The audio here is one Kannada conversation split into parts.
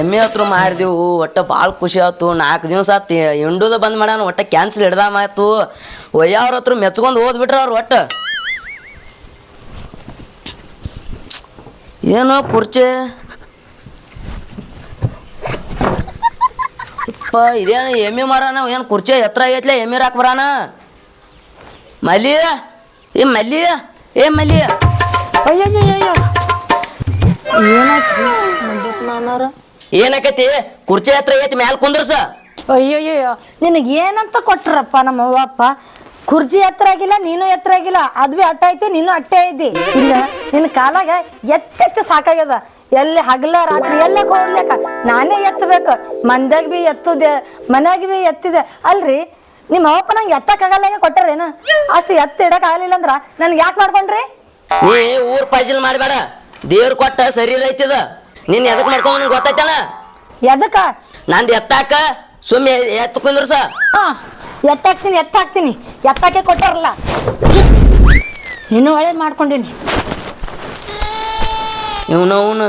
ಎಮ್ಮೆ ಹತ್ರ ಮಾರಿದೆವು, ಒಟ್ಟ ಭಾಳ ಖುಷಿ ಆಯ್ತು. ನಾಲ್ಕು ದಿವಸ ಆತು ಹಿಂಡುದ ಬಂದ್ ಮಾಡ್ಯಾನ, ಒಟ್ಟ ಕ್ಯಾನ್ಸಲ್ ಹಿಡ್ದ ಮಾತು ಒಯ್ಯವ್ರ ಹತ್ರ ಮೆಚ್ಕೊಂಡು ಓದ್ಬಿಟ್ರ ಅವ್ರು ಒಟ್ಟ. ಏನೋ ಕುರ್ಚಿ. ಇಪ್ಪ, ಇದೇನು ಎಮ್ಮೆ ಮರಾನ, ಏನು ಕುರ್ಚಿ ಎತ್ತರ ಐತ್ಲೆ, ಎಮ್ಮೆ ರಾಕ್ ಬರಾನ? ಮಲ್ಲಿ, ಏ ಮಲ್ಲಿ ಏ ಮಲ್ಲಿ. ಅಯ್ಯೋ ಏನಾಯ್ತು? ಏನಕತಿ? ಕುರ್ಚಿ ಹತ್ರ ಐತಿ ಮ್ಯಾಲ ಕುಂದ್ರಸ. ಅಯ್ಯೋಯ್ಯೋ ನಿನಗೆ ಏನಂತ ಕೊಟ್ರಪ್ಪ ನಮ್ಮ ಅವ್ವಪ್ಪ? ಕುರ್ಜಿ ಕುರ್ಚಿ ಎತ್ತರ ಆಗಿಲ್ಲ ನೀನು ಎತ್ತರ ಆಗಿಲ್ಲ ಅದು ಭೀ ಅಟ್ಟ ಐತಿ ನೀನು ಅಟ್ಟೆ ಐತಿ. ಇಲ್ಲ ನಿನ್ನ ಕಾಲಾಗ ಎತ್ತೆತ್ತ ಸಾಕಾಗ್ಯದ. ಎಲ್ಲಿ ಹಗಲ ರಾತ್ರಿ ಎಲ್ಲ ಹೋಗ್ಲಿಕ್ಕ ನಾನೇ ಎತ್ತಬೇಕು. ಮಂದಾಗ ಬಿ ಎತ್ತುದೆ ಮನ್ಯಾಗ ಬಿ ಎತ್ತಿದೆ. ಅಲ್ರಿ ನಿಮ್ಮ ಅವಪ್ಪ ನಂಗೆ ಎತ್ತಕ್ಕಾಗಲ್ಲ ಕೊಟ್ಟಾರೇನು? ಅಷ್ಟು ಎತ್ತ ಇಡಕ್ ಆಗಲಿಲ್ಲ ಅಂದ್ರ ನನ್ಗೆ ಯಾಕೆ ಮಾಡ್ಕೊಂಡ್ರಿ? ಏ ಊರ್ ಪಜಲ್ ಮಾಡಬೇಡ. ದೇವ್ರ ಕೊಟ್ಟ ಸರಿ ಐತಿದ. ನೀನ್ ಎದಕ್ ಮಾಡ್ಕೊಂಡ್ ನಿಂಗೆ ಗೊತ್ತೈತನ ಎದಕ್ಕ? ನಂದು ಎತ್ತಾಕ ಸುಮ್ಮನೆ ಎತ್ತು ಕುಂದ್ರಸ. ಹಾ ಎತ್ತಾಕ್ತೀನಿ ಎತ್ತಾಕ್ತೀನಿ. ಎತ್ತಾಕೆ ಕೊಟ್ಟಾರಲ್ಲ. ನೀನು ಒಳ್ಳೇದು ಮಾಡ್ಕೊಂಡೀನಿ. ಇವನು ಅವನು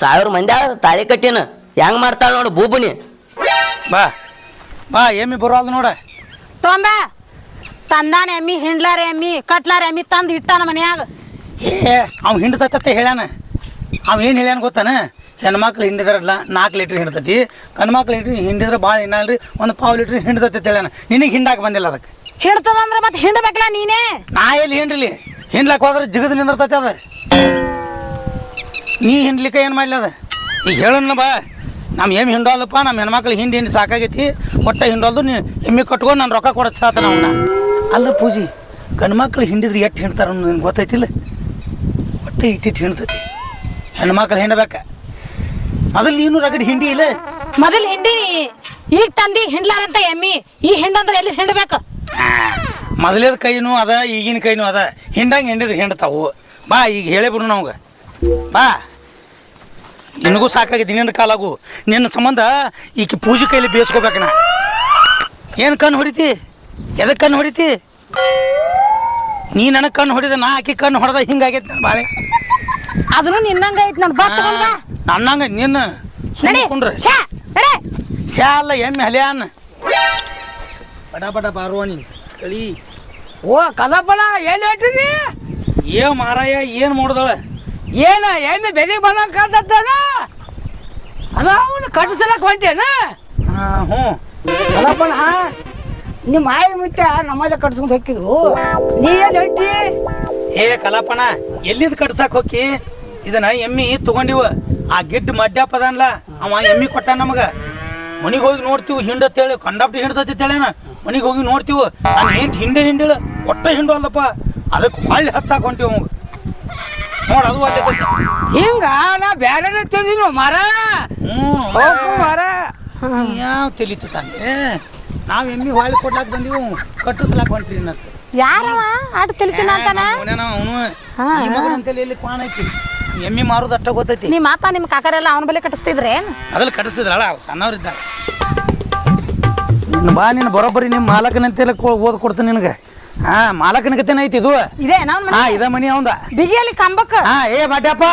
ಸಾವಿರ ಮಂದಿ ಆದ ತಾಳಿ ಕಟ್ಟಿನ. ಹೆಂಗ್ ಮಾಡ್ತಾಳ ನೋಡು ಬೂಬುನಿ. ಬಾ ಬಾ ಎಮ್ಮಿ ಬರೋದು ನೋಡ. ತೊಂಬ. ತಂದಾನ ಎಮ್ಮಿ ಹಿಂಡ್ಲಾರ ಎಮ್ಮಿ ಕಟ್ಲಾರ ಎಮ್ಮಿ ತಂದು ಇಟ್ಟಾನ ಮನ್ಯಾಗ. ಏ ಅವ್ ಹಿಂಡ್ತತ್ತೆ ಹೇಳ್ಯಾನ. ಅವ್ ಏನು ಹೇಳ್ಯಾನ ಗೊತ್ತಾನ? ಹೆಣ್ಮಕ್ಳು ಹಿಂಡಿದ್ರಲ್ಲ ನಾಲ್ಕು ಲೀಟ್ರ್ ಹಿಂಡ್ತತಿ. ಗಂಡ್ಮಕ್ಳು ಹಿಂಡಿ ಹಿಂಡಿದ್ರೆ ಭಾಳ ಹಿನ್ನಲ್ರಿ ಒಂದು ಪಾವು ಲೀಟ್ರ್ ಹಿಂಡ್ತತಿ ಹೇಳ್ಯಾನ ನಿನಗೆ ಹಿಂಡಾಕ ಬಂದಿಲ್ಲ ಅದಕ್ಕೆ. ಹಿಡ್ತದಂದ್ರ ಮತ್ತೆ ಹಿಂಡ್ಬೇಕಲ್ಲ ನೀನೇ? ನಾ ಎಲ್ಲಿ ಹಿಂಡ್ಲಿ? ಹಿಂಡ್ಲಕ್ಕೆ ಹೋದ್ರೆ ಜಿಗದ್ ನಿಂದಿರ್ತತಿ ಅದ. ನೀ ಹಿಂಡ್ಲಿಕ್ಕೆ ಏನು ಮಾಡಲಿ ಅದು? ಈಗ ಹೇಳಣ್ಣ ಬಾ. ನಮ್ಮ ಎಮ್ಮೆ ಹಿಂಡೋದಪ್ಪ ನಮ್ಮ ಹೆಣ್ಮಕ್ಳು ಹಿಂಡಿ ಹಿಂಡಿ ಸಾಕಾಗೈತಿ. ಒಟ್ಟ ಹಿಂಡೋದು ನೀ ಎಮ್ಮೆ ಕಟ್ಕೊಂಡು ನಾನು ರೊಕ್ಕ ಕೊಡತ್ತೆ ಆತ ಅವನ್ನ ಅಲ್ಲ ಪೂಜಿ ಗಂಡ್ಮಕ್ಳು ಹಿಂಡಿದ್ರೆ ಎಷ್ಟು ಹಿಂಡ್ತಾರ ನಿನ್ಗೆ ಗೊತ್ತೈತಿಲ್ಲ? ಒಟ್ಟು ಇಟ್ಟಿಟ್ಟು ಹಿಂಡ್ತತಿ. ಹೆಣ್ಮಕ್ಳು ಹಿಂಡಬೇಕ. ಮೊದಲು ನೀನು ರಗಡ್ ಹಿಂಡಿ ಇಲ್ಲ? ಮೊದಲ್ ಹಿಂಡಿ ಈಗ ತಂದಿ ಹಿಂಡ್ಲಾರಂತ ಎಮ್ಮಿ. ಈ ಹಿಂಡಂದ್ರೆ ಎಲ್ಲಿ ಹಿಂಡ್ಬೇಕು? ಮೊದಲೇದ ಕೈನೂ ಅದ ಈಗಿನ ಕೈನೂ ಅದ. ಹಿಂಡಂಗೆ ಹಿಂಡಿದ್ರೆ ಹಿಂಡ್ತಾವು. ಬಾ ಈಗ ಹೇಳೇ ಬಿಡು ನಮ್ಗೆ. ಬಾ. ನಿನಗೂ ಸಾಕಾಗಿದೆ ನಿನ್ನ ಕಾಲಾಗು. ನಿನ್ನ ಸಂಬಂಧ ಈಕೆ ಪೂಜೆ ಕೈಲಿ ಬೇಯಿಸ್ಕೋಬೇಕನ ಏನು ಕಣ್ಣು ಹೊಡಿತಿ? ಎದಕ್ಕೆ ಕಣ್ಣು ಹೊಡಿತಿ? ನೀ ನನಗೆ ಕಣ್ಣು ಹೊಡಿದ ನಾ ಆಕಿ ಕಣ್ಣು ಹೊಡೆದ ಹಿಂಗಾಗೈತೆ ನನ್ನ ಬಾಳೆ. ಅದನ್ನು ನಿನ್ನಂಗೆ ಐತಿ ನನ್ ಬಾ. ನನ್ನಂಗ ನಿನ್ನ ನಡೆ. ಸ್ಯಾ ಅಲ್ಲ ಎಮ್ಮೆ ಹಲ್ಯಾನ. ಬಡ ಬಡ ಬಾರುವ ನೀನು ಕಳಿ ಓ ಕಲಪಳ ಏನು ಹೇಳ್ತೀನಿ ಏ ಮಾರಾಯ ಏನು ಮಾಡಿದಳ? ಏನ ಎಮ್ಮೆ ಬೆದಿಗೆ ಬಂದಂಗೆ ಕಾಣ್ತತ್ತಾನ ಅದ ಅವನು ಕಟ್ಟಿಸಲಕ್ ಹೊಂಟೇನ? ಹಾಂ ಹ್ಞೂ. ಕಲಪಣ ನಿಮ್ಮ ಆಯಿ ಮುತ್ತ ನಮ್ಮಲ್ಲ ಕಟ್ಸ್ಕೊಂಡು ಹೋಗಿದ್ರು ನೀ ಎಲ್ಲಿ ಹೊಂಟಿ ಏ ಕಲಪಣ ಎಲ್ಲಿದ್ ಕಟ್ಸಕ್ ಹೋಗಿ ಇದನ್ನ ಎಮ್ಮಿ ತಗೊಂಡಿವ. ಆ ಗಿಡ್ಡ ಮಡ್ಯಪ್ಪ ಅದನ್ಲ ಅವ ಎಮ್ಮಿ ಕೊಟ್ಟ ನಮಗ. ಮನಿಗೆ ಹೋಗಿ ನೋಡ್ತೀವಿ ಹಿಂಡತ್ತೇಳಿ ಕಂಡಪ್ಟಿ ಹಿಂಡ್ತತಿ ತೇಳೇನ ಮನಿಗೆ ಹೋಗಿ ನೋಡ್ತೀವಿ. ನಾನು ಏನ್ ಹಿಂಡೆ ಹಿಂಡಿಳು ಒಟ್ಟ ಹಿಂಡು ಅಲ್ಲಪ್ಪ. ಅದಕ್ಕೆ ಹೊಳ್ಳಿ ಹಚ್ಚಾಕ್ ಹೊಂಟಿವಿ ಅವಂಗ. ನೋಡ ಅದು ಅಲ್ಲೇ ಹಿಂಗ ನಾ ಬ್ಯಾರೆ ತಿಂದಿನ ಮರ? ಹ್ಞೂ ಹೋಗು ಮರ. ಯಾವ ತಿಳಿತು ತಂದೆ ನಾವು ಎಮ್ಮಿ ಹೊಳ್ಳಿ ಕೊಡ್ಲಾಕ್ ಬಂದೀವು ಕಟ್ಟಿಸ್ಲಾಕ್ ಹೊಂಟ್ರಿ ನತ್ತ ಯಾರವ? ಆಟ ತಿಳ್ಕಿನ ಅಂತಾನ ಅವನು ಈ ಮಗನ ಅಂತೇಳಿ ಇಲ್ಲಿ ಕ್ವಾಣ ಐತಿ? ಎಮ್ಮಿ ಮಾರೋದು ಅಷ್ಟ ಗೊತ್ತೈತಿ. ನಿಮ್ಮ ಅಪ್ಪ ನಿಮ್ಮ ಕಾಕರೆಲ್ಲ ಅವನ ಬಲೆ ಕಟ್ಟಿಸ್ತಿದ್ರೆ? ಅದ್ರಲ್ಲಿ ಕಟ್ಟಿಸಿದ್ರಲ್ಲ ಅವ್ ಸಣ್ಣವ್ರಿದ್ದ ನಿನ್ನ ಬಾ ನಿನ್ನ ಬರೋಬ್ಬರಿ ನಿಮ್ಮ ಮಾಲಕನಂತೆಲ್ಲ ಓದ್ ಕೊಡ್ತೀನಿ ನಿನಗೆ. ಹಾ ಮಾಲಕನ ಕತೆನ ಐತಿ ಇದು. ಇದೇ ನಾವ್ ಹಾ ಇದ ಮನಿ ಅವಂದ. ಬಿಗಿಯಲ್ಲಿ ಕಂಬಕ್ಕ? ಹಾ ಏ ಮಾಡ್ಯಪ್ಪ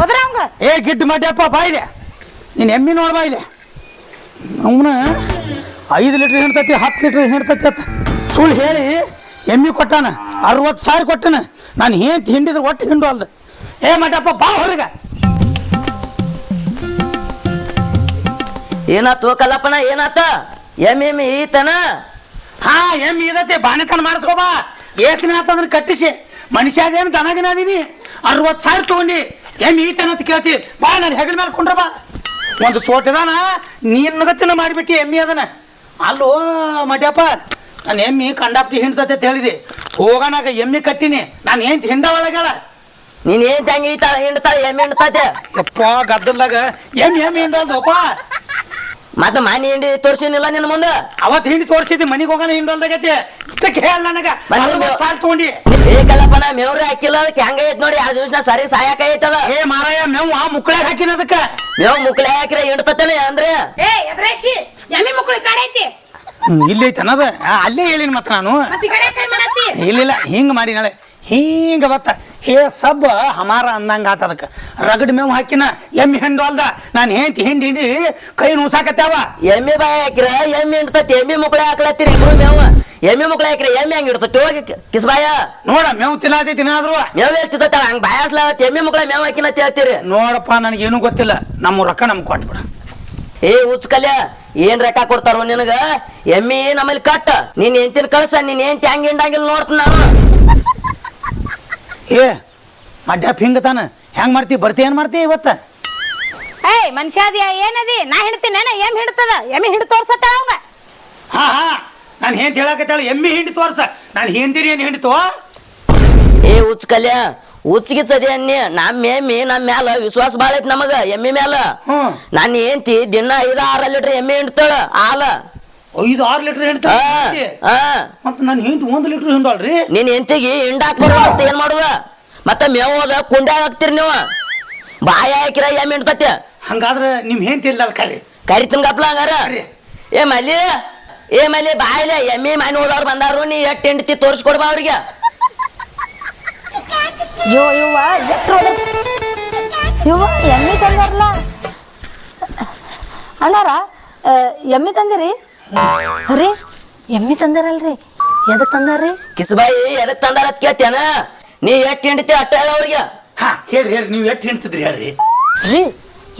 ಹೋದ್ರ ಅವಂಗ? ಏ ಗಿಡ್ ಮಾಡ್ಯಪ್ಪ ಬಾ ಇದೆ ನೀನು ಎಮ್ಮಿ ನೋಡ್ ಬಾ ಇದೆ ಅವನ ಐದು ಲೀಟ್ರ್ ಹಿಂಡ್ತತಿ ಹತ್ತು ಲೀಟ್ರ್ ಹಿಂಡ್ತತಿ ಅತ್ತ ಸುಳ್ಳು ಹೇಳಿ ಎಮ್ಮಿ ಕೊಟ್ಟಾನ ಅರವತ್ತು ಸಾವಿರ ಕೊಟ್ಟನ. ನಾನು ಏನ್ ಹಿಂಡಿದ್ರೆ ಒಟ್ಟು ಹಿಂಡು ಅಲ್ದ. ಏ ಮಟಪ್ಪ ಬಾ ಹೊರಗೆ. ಏನಾತು ಕಲ್ಲಪ್ಪನ ಏನಾತ? ಎಮ್ಮೆ ಎಮ್ಮೆ ಈತನ? ಹಾ ಎಂ ಇದತ್ತೆ ಬಾಣತನ ಮಾಡಿಸ್ಕೋಬಾ ಏಕನ ಆತಂದ್ರೆ ಕಟ್ಟಿಸಿ. ಮನುಷ್ಯಾದೇನು ದನಗಿನ ಅದೀನಿ. ಅರವತ್ತು ಸಾವಿರ ತಗೊಂಡಿ. ಎಂ ಈತನ ಅಂತ ಕೇಳ್ತಿ. ಬಾ ನಾನು ಹೆಗಲ ಮೇಲೆ ಕೊಂಡ್ರ ಬಾ. ಒಂದು ಸೋಟದಾನ ನಿನ್ನಗತ್ತಿನ ಮಾಡಿಬಿಟ್ಟು ಎಮ್ಮಿ ಅದನ ಅಲ್ಲೋ ಮಡ್ಯಪ್ಪ ನಾನು ಎಮ್ಮಿ ಕಂಡಾಪ್ಟಿ ಹಿಂಡ್ತತೆ ಅಂತ ಹೇಳಿದೆ. ಹೋಗೋಣಾಗ ಎಮ್ಮಿ ಕಟ್ಟಿನಿ. ನಾನು ಏನು ಹಿಂಡ ಒಳಗಳ ನೀನ್ ಏನ್ ತಂಗಿ ಹಿಂಡತಾ ಹಿಂಡ್ತಾಳ ಎಮ್ಮೆ ಹಿಂಡ್ತತೆ? ಯಪ್ಪ ಗದ್ದಲ್ದಾಗ ಎಮ್ಮಿ ಎಮ್ಮಿ ಹಿಂಡಲ್ದಪ್ಪ ಮತ್ತ ಮನಿ ಹಿಂಡಿ ತೋರ್ಸಿನಿಲ್ಲ ನಿನ್ನ ಮುಂದ? ಅವತ್ತು ಹಿಂಡಿ ತೋರ್ಸಿದ್ದೆ ಮನಿಗೆ ಹೋಗೋಣ ಹಿಂಡಲ್ದಾಗತ್ತೆ ಇದಕ್ಕೆ ಹೇಳ ನನಗೆ. ಸಾರ್ ತಗೊಂಡಿ. ಏ ನಾ ಮೇವ್ರಿ ಹಾಕಿಲ್ಲ ಅದಕ್ಕೆ ಹೆಂಗ ಐತ್ ನೋಡಿ ಆ ದಿವಸ ಸರಿ ಸಾಯಕ ಐತದ? ಏ ಮಾರಾಯ ಮೇವು ಆ ಮುಕ್ಕಳಾಗ ಹಾಕಿನ ಅದಕ್ಕ. ಮೇವ್ ಮುಕ್ಲೆ ಹಾಕಿರ ಹಿಂಡ್ತತನೆ ಅಂದ್ರೆ? ಏ ಎಬ್ರೇಶಿ ಎಮ್ಮಿ ಇಲ್ಲಿ ಅಲ್ಲೇ ಹೇಳಿನ ಮತ್ತ ನಾನು. ಮತ್ತೆ ಕಡೆ ಕೈ ಮಾಡತ್ತಿ. ಇಲ್ಲಿಲ್ಲ ಹಿಂಗ್ ಮಾಡಿ ನಾಳೆ. ಹಿಂಗ ಬತ್ತ. ಹೇ ಸಬ್ಬ ಹಮಾರ ಅಂದಂಗ ಆತ ಅದಕ್ಕೆ. ರಗಡ್ ಮೇವು ಹಾಕಿನ ಎಮ್ಮಿ ಹೆಂಡು ಅಲ್ದ. ನಾನು ಹೆಂತಿ ಹಿಂಡಿ ಹಿಂಡಿ ಕೈ ನೂಸಾಕತ್ತಾವ ಎಮ್ಮೆ ಬಾಯ ಹಾಕಿರ ಎಮ್ಮೆ ಹಿಂಡ್ತತಿ ಎಮ್ಮೆ ಮುಕ್ಕಳ ಹಾಕ್ಲತ್ತೀರಿ ಇಬ್ರು ಮೇವು. ಎಮ್ಮೆ ಮುಕ್ಕಳ ಹಾಕಿರ ಎಮ್ಮೆ ಹಂಗೆ ಇಡ್ತತಿ ಹೋಗಿ ಕಿಸ್ಬಾಯ ನೋಡ ಮೇವು ತಿನ್ನಾತಿ ತಿನ್ನಾದ್ರು ಮೇವು ಹೇಳ್ತಿತ್ತ ಹಂಗ ಬಾಯಾಸ್ಲಾಗತ್ತೆ ಎಮ್ಮೆ ಮುಕ್ಕಳ ಮೇವು ಹಾಕಿನ ಹೇಳ್ತೀರಿ. ನೋಡಪ್ಪ ನನಗೇನು ಗೊತ್ತಿಲ್ಲ. ನಮ್ಮ ರೊಕ್ಕ ನಮ್ಗೆ ಕೊಟ್ಬಿಡ ಏ ಉಚ್ಕಲ್ಯ ಏನ್ ರೆಕ್ಕ ಕೊಡ್ತಾರೋ ನಿನಗ? ಎಮ್ಮಿ ನಮ್ಮಲ್ಲಿ ಕಟ್ಟ. ನೀನ್ ಎಂತಿನ ಕಳ್ಸ ನೀನ್ ಏನ್ ಹ್ಯಾಂಗ ಹಿಂಡಂಗಿಲ್ಲ ನೋಡ್ತೀನಿ ನಾನು. ಏ ಮಡ್ಯಪ್ಪ ಹಿಂಗ ತಾನ? ಹೆಂಗ್ ಮಾಡ್ತಿ? ಬರ್ತಿ ಏನ್ ಮಾಡ್ತಿ ಇವತ್ತ? ಏಯ್ ಮನುಷ್ಯಾದಿಯ ಏನದಿ? ನಾ ಹಿಡ್ತೀನಿ ಎಂ ಹಿಡ್ತದ? ಎಮ್ಮಿ ಹಿಡ್ ತೋರ್ಸತ್ತ ಅವಂಗ? ಹಾ ಹಾ. ನಾನು ಹೆಂತ ಹೇಳಕತ್ತಾಳ ಎಮ್ಮಿ ಹಿಂಡಿ ತೋರ್ಸ. ನಾನು ಹಿಂದಿರಿ ಏನು ಹಿಂಡಿತು ಏ ಉಚ್ಕಲ್ಯ ಉಚ್ಚಿಗೆ ಸದಿ ಅನ್ನಿ. ನಮ್ಮ ಎಮ್ಮಿ ನಮ್ಮ ಮ್ಯಾಲ ವಿಶ್ವಾಸ ಭಾಳ ಐತಿ ನಮಗ ಎಮ್ಮಿ ಮ್ಯಾಲ. ಹ್ಮ್. ನಾನು ಏಂತಿ ದಿನ ಐದು ಆರು ಲೀಟ್ರ್ ಎಮ್ಮೆ ಹಿಂಡ್ತಾಳ ಹಾಲ. ಐದು ಆರು ಲೀಟರ್ ಹಿಂಡ್ತ. ಮತ್ತೆ ನಾನು ಹಿಂದ್ ಒಂದು ಲೀಟರ್ ಹಿಂಡಲ್ರಿ ನಿನ್ ಎಂತಿಗೆ ಹಿಂಡಾಕ್ ಅಂತ ಏನ್ ಮಾಡುವ? ಮತ್ತೆ ಮೇವ ಹೋದ ಕುಂಡ್ಯಾಗ ಹಾಕ್ತಿರಿ ನೀವು. ಬಾಯ ಹಾಕಿರ ಎಮ್ಮೆ ಹಿಂಡ್ತತಿ ಹಂಗಾದ್ರೆ ನಿಮ್ ಹೆಂತ ಇಲ್ಲ ಕರಿ. ಕರಿ ತಿನ್ಗಪ್ಲ ಹಂಗಾರ. ಏ ಮಲ್ಲಿ ಏ ಮಲ್ಲಿ ಬಾಯಿಲೆ ಎಮ್ಮಿ ಮನೆ ಹೋದವ್ರು ಬಂದಾರು ನೀ ಎಟ್ ಹೆಂಡತಿ ತೋರಿಸ್ಕೊಡ್ಬಾ ಅವ್ರಿಗೆ? ಯೋ ಎಮ್ಮಿ ತಂದಾರಲ್ಲ ಅಣ್ಣಾರ ಎಮ್ಮಿ ತಂದಿರಿ? ರೀ ಎಮ್ಮಿ ತಂದಾರಲ್ರಿ. ಎದಕ್ ತಂದಾರ್ರಿ? ಕಿಸಬಾಯಿ ಎದಕ್ ತಂದಾರ ಅಂತ ಕೇಳ್ತೇನ ನೀ ಎಟ್ ಹೆಂಡತಿ ಅಟ್ಟ ಹೇಳ ಅವ್ರಿಗೆ. ಹಾ ಹೇಳಿ ಹೇಳಿ ನೀವು ಎಷ್ಟು ಹಿಂಡ್ತಿದ್ರಿ ಹೇಳ್ರಿ? ರೀ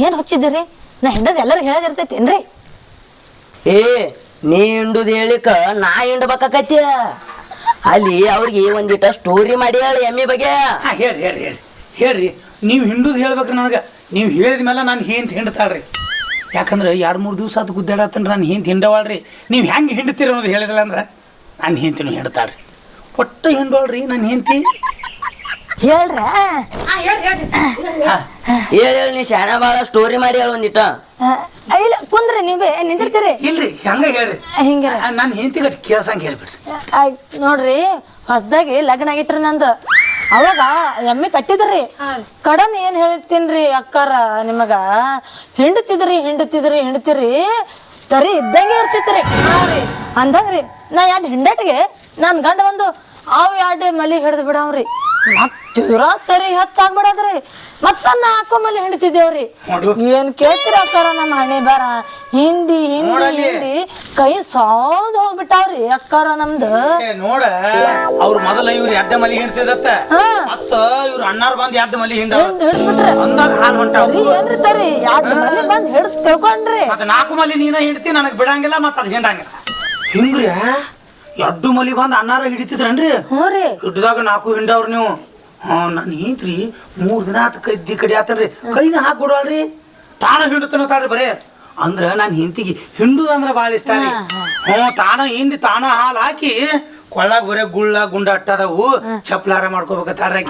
ಏನ್ ಹಚ್ಚಿದ್ದೀರಿ? ನಾ ಹಿಂಡದ್ ಎಲ್ಲರೂ ಹೇಳದಿರ್ತೈತೇನ್ರಿ ಏ ನೀ ಹಿಂಡುದ್ ಹೇಳಿಕ ನಾ ಹಿಂಡ್ಬೇಕಾಕೈತಿ. ಅಲ್ಲಿ ಅವ್ರಿಗೆ ಒಂದಿಟ ಸ್ಟೋರಿ ಮಾಡಿ ಹೇಳಿ ಎಮ್ಮಿ ಬಗ್ಗೆ. ಹಾ ಹೇಳ್ರಿ ಹೇಳ್ರಿ ಹೇಳಿ. ಹೇಳ್ರಿ ನೀವು ಹಿಂಡುದು ಹೇಳ್ಬೇಕ್ರಿ ನನಗೆ. ನೀವು ಹೇಳಿದ ಮೇಲೆ ನಾನು ಅಂತ ಹಿಂಡ್ತಾಳ್ರಿ. ಯಾಕಂದ್ರೆ ಎರಡು ಮೂರು ದಿವಸ ಅದು ಗುದ್ದಾಡತ್ತಂದ್ರೆ ನಾನು ಹಿಂದೆ ಹಿಂಡವಾಳ್ರಿ. ನೀವು ಹೆಂಗೆ ಹಿಂಡ್ತೀರಿ ಅನ್ನೋದು ಹೇಳಿದಿಲ್ಲ ಅಂದ್ರೆ ನಾನು ಹಿಂತಿನೂ ಹಿಂಡ್ತಾಳ್ರಿ. ಒಟ್ಟು ಹಿಂಡೋಳ್ರಿ ನಾನು ಹಿಂತಿ ಹೇಳ್ರ? ಹೇಳಿ ಹೇಳಿ ನೀ ಶಾಣ ಬಾಳ ಸ್ಟೋರಿ ಮಾಡಿ ಹೇಳು ಒಂದಿಟ್ಟ ಇಲ್ಲ ಕುಂದ್ರಿ ನೀವೇ ನಿಂದಿರ್ತೀರಿ? ಇಲ್ರಿ ಹಂಗ ಹೇಳ್ರಿ. ಹಿಂಗೆ ನಾನು ಹಿಂತಿಗೆ ಕೇಳ್ಸಂಗೆ ಹೇಳ್ಬಿಡ್ರಿ. ನೋಡ್ರಿ ಹೊಸದಾಗಿ ಲಗ್ನ ಆಗಿತ್ರಿ ನಂದು. ಅವಾಗ ಎಮ್ಮೆ ಕಟ್ಟಿದ್ರಿ. ಕಡನ್ ಏನ್ ಹೇಳ್ತೀನ್ರಿ ಅಕ್ಕಾರ ನಿಮಗ? ಹಿಂಡತಿದ್ರಿ ಹಿಂಡತಿದ್ರಿ ಹಿಂಡತಿರಿ. ತರಿ ಇದ್ದಂಗೆ ಇರ್ತಿತ್ರಿ. ಅಂದಂಗ್ರಿ ನಾ ಎರಡು ಹಿಂಡಟ್ಗೆ ನನ್ ಗಂಡ ಒಂದು ಅವ್ ಎರಡು ಮಲಿ ಹಿಡ್ದು ಬಿಡವ್ರಿ. ಮತ್ತೆ ತೀರಾ ತರಿ ಹತ್ತಾಗ್ಬಿಡದ್ರಿ. ಮತ್ತ ನಾಲ್ಕು ಮಲಿ ಹಿಂಡ್ತಿದ್ದೇವ್ರಿ. ಏನ್ ಕೇಳ್ತೀರಿ ಅಕ್ಕಾರ ನಮ್ಮ ಹಣೆ ಬರ ಹಿಂದಿ ಹಿಂದಿ ಹಿಂದಿ. ಕೈ ಸೌದ್ ಹೋಗ್ಬಿಟ್ಟಾವ್ರಿ ಅಕ್ಕಾರ ನಮ್ದು. ನೋಡ. ಅವ್ರ ಮೊದಲ ಇವ್ರು ಎಡ್ಡ ಮಲಿ ಹಿಡ್ತಿದ್ರತ್ತ. ಮತ್ತ ಇವ್ರು ಅಣ್ಣಾರ್ ಬಂದ್ ಎಡ್ಡ ಮಲಿ ಹಿಂದ ಅಂದಾಗ ಹಾಲು ಹೊಂಟಾವ್ರಿ ಏನ್ರಿ ತರಿ? ಎಡ್ಡ ಮಲಿ ಬಂದ್ ಹಿಡ್ದು ತಿಳ್ಕೊಂಡ್ರಿ. ಮತ್ತ ನಾಲ್ಕು ಮಲಿ ನೀನ ಹಿಂಡ್ತಿ ನನಗೆ ಬಿಡಂಗಿಲ್ಲ ಮತ್ತ ಅದು ಹಿಂಡಂಗಿಲ್ಲ. ಹಿಂಗ್ರಿ? ಎಡ್ಡು ಮಲಿ ಬಂದ ಅನ್ನಾರ ಹಿಡಿತಿದ್ರನ್ರಿ? ಹೋರಿ ಹಿಡ್ದಾಗ ನಾಲ್ಕು ಹಿಂಡವ್ರ ನೀವು. ಹಾ ನಾನು ಹಿಂತ್ರಿ ಮೂರ್ ದಿನ ಆತ ಕದ್ದಿ ಕಡಿ ಆತನ್ರಿ. ಕೈನ ಹಾಕ್ಬಿಡಲ್ರಿ ತಾನ ಹಿಂಡುತ್ತನ ತಾಳ್ರಿ ಬರೇ. ಅಂದ್ರ ನಾನು ಹಿಂತಿಗೆ ಹಿಂಡುದಂದ್ರ ಭಾಳ ಇಷ್ಟ ರೀ. ಹ್ಞೂ ತಾನ ಹಿಂಡಿ ತಾನ ಹಾಲು ಹಾಕಿ ಕೊಳ್ಳಾಗ ಬರೇ ಗುಳ್ಳ ಗುಂಡ ಅಟ್ಟದವು ಚಪ್ಲಾರ ಮಾಡ್ಕೋಬೇಕತ್ತಾಳ್ರಿ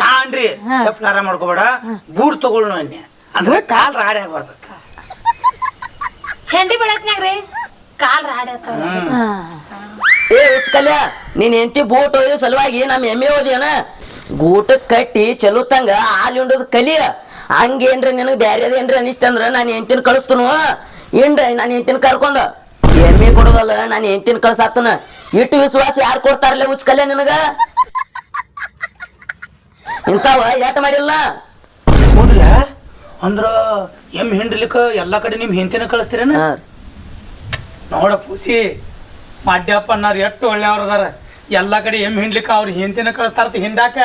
ನಾ ಅನ್ರಿ ಚಪ್ಲಾರ ಮಾಡ್ಕೋಬೇಡ. ಬೂಟ್ ತಗೊಳ್ಳೋ ಅನ್ನೆ ಅಂದ್ರೆ ಕಾಲ್ ರಾಡಿ ಆಗಿ ಬರ್ತದ ಹೆಂಡಿ ಬೆಳತ್ನ್ಯಾಗ ರೀ ಕಾಲ್ ರಾಡಿ ಆತಾವ ಏ ಉಚ್ಕಲ್ಯ ನೀನ್ ಎಂತಿ ಬೂಟ್ ಒಯ್ಯೋ ಸಲುವಾಗಿ ನಮ್ಮ ಎಮ್ಮೆ ಓದಿಯನ ಗೂಟಕ್ಕೆ ಕಟ್ಟಿ ಚಲೋತಂಗ ಹಾಲು ಹಿಂಡೋದು ಕಲಿಯ ಹಂಗೇನ್ರಿ ನಿನಗೆ ಬ್ಯಾರೇದು ಏನ್ರಿ ಅನಿಸ್ತಂದ್ರ ನಾನು ಎಂತಿನ ಕಳಿಸ್ತನು. ಹಿಂಡ ನಾನು ಎಂತಿನ ಕರ್ಕೊಂಡ. ಎಮ್ಮೆ ಕೊಡೋದಲ್ಲ ನಾನು ಎಂತಿನ ಕಳ್ಸಾತನ. ಇಟ್ಟು ವಿಶ್ವಾಸ ಯಾರು ಕೊಡ್ತಾರಲ್ಲ ಉಚ್ಕಲ್ಯ ನಿನಗ? ಇಂಥವ ಏಟ ಮಾಡಿಲ್ಲ? ಹೌದ್ರ ಅಂದ್ರ ಎಂ ಹಿಂಡ್ಲಿಕ್ಕ ಎಲ್ಲಾ ಕಡೆ ನಿಮ್ ಹೆಂತಿನ ಕಳಿಸ್ತೀರೇನ. ನೋಡ ಪೂಸಿ. ಮಡ್ಯಪ್ಪ ಅನ್ನಾರ ಎಷ್ಟು ಒಳ್ಳೆಯವ್ರು ಅದಾರ. ಎಲ್ಲ ಕಡೆ ಎಮ್ಮೆ ಹಿಂಡ್ಲಿಕ್ಕೆ ಅವ್ರು ಹಿಂದಿನ ಕಳಿಸ್ತಾರತ ಹಿಂಡಾಕ.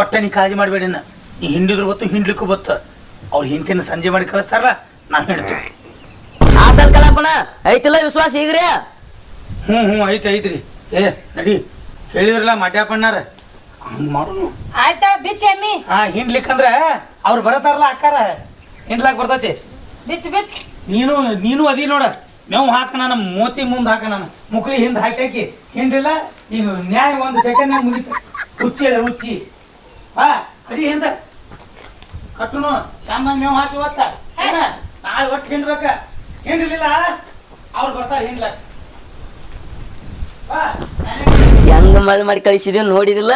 ಒಟ್ಟ ನೀ ಕಾಳಜಿ ಮಾಡಬೇಡಿನ ನೀ ಹಿಂಡಿದ್ರು ಬತ್ತು ಹಿಂಡ್ಲಿಕ್ಕೂ ಬತ್ತು ಅವ್ರು ಹಿಂದಿನ ಸಂಜೆ ಮಾಡಿ ಕಳಿಸ್ತಾರ ನಾವ್ ಹೇಳ್ತೀವಿ. ಆತನ ಕಲಾಪಣ ಐತಿಲ್ಲ ವಿಶ್ವಾಸ ಈಗ್ರಿ? ಹ್ಞೂ ಹ್ಞೂ ಐತೆ ಐತ್ರಿ. ಏ ನಡಿ. ಹೇಳಿದ್ರಲ್ಲ ಮಡ್ಯಪ್ಪ ಹಂಗೆ ಹಂಗ್ ಮಾಡೋನು? ಆಯ್ತಾಳ ಬಿಚ್ಚ ಎಮ್ಮಿ. ಹಾ ಹಿಂಡ್ಲಿಕ್ಕಂದ್ರೆ ಅವ್ರು ಬರತಾರಲ್ಲ ಅಕ್ಕಾರ ಹಿಂಡ್ಲಾಕ್ ಬರ್ತೈತಿ. ಬಿಚ್ಚ ಬಿಚ್ಚ. ನೀನು ನೀನು ಅದಿ ನೋಡ. ಮೇವು ಹಾಕ ನಾನು ಮೋತಿ ಮುಂದೆ ಹಾಕ ನಾನು. ಮುಕ್ಳಿ ಹಿಂದೆ ಹಾಕಿ ಹಿಂಡಿಲ್ಲ ಈಗ ನ್ಯಾಯ ಒಂದು ಸೆಕೆಂಡ್ನಾಗ ಮುಗಿತು. ಹುಚ್ಚಿ ಹೇಳ ಹುಚ್ಚಿ. ಹಾ ಅಡಿ ಹಿಂದ. ಕಟ್ಟುನು ಚಂದ ಮೇವು ಹಾಕಿ ಒತ್ತ ನಾಳೆ ಒಟ್ಟು ಹಿಂಡ್ಬೇಕ. ಹಿಂಡಿಲಿಲ್ಲ ಅವ್ರು ಬರ್ತಾರೆ ಹಿಂಡ್ಲ. ಹೆಂಗ ಮಳೆ ಮಾಡಿ ಕಳಿಸಿದೀವಿ ನೋಡಿದಿಲ್ಲ?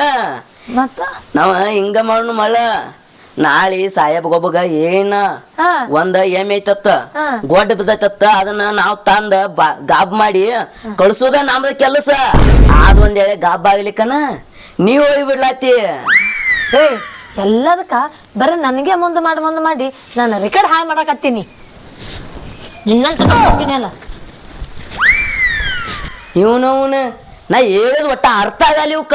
ಮತ್ತ? ನಾವ ಹಿಂಗ ಮಾಡೋಣ ಮಳ. ನಾಳೆ ಸಾಹೇಬ್ ಗೊಬ್ಬಗ ಏನ. ಒಂದ ಎಂ ಐತತ್ತ. ಗೊಡ್ಡ ಬಿದ್ದೈತತ್ತ ಅದನ್ನ ನಾವ್ ತಂದ ಗಾಬ್ ಮಾಡಿ ಕಳ್ಸೋದ ನಮ್ದ ಕೆಲಸ. ಆದ ಒಂದ್ ಎಳೆ ಗಾಬ್ ಆಗ್ಲಿಕ್ಕನ ನೀವ್ ಹೋಗಿ ಬಿಡ್ಲಾತಿ. ಹೇ ಎಲ್ಲದಕ್ಕ ಬರೀ ನನಗೆ ಮುಂದೆ ಮಾಡಿ ಮುಂದೆ ಮಾಡಿ ನಾನು ರೆಕಾರ್ಡ್ ಹಾಯ್ ಮಾಡಕತ್ತೀನಿ. ನಿನ್ನಂತ ಅಲ್ಲ. ಇವನವನ ನಾ ಹೇಳಿದ್ ಒಟ್ಟ ಅರ್ಥ ಆಗಲಿ ಇವಕ್ಕ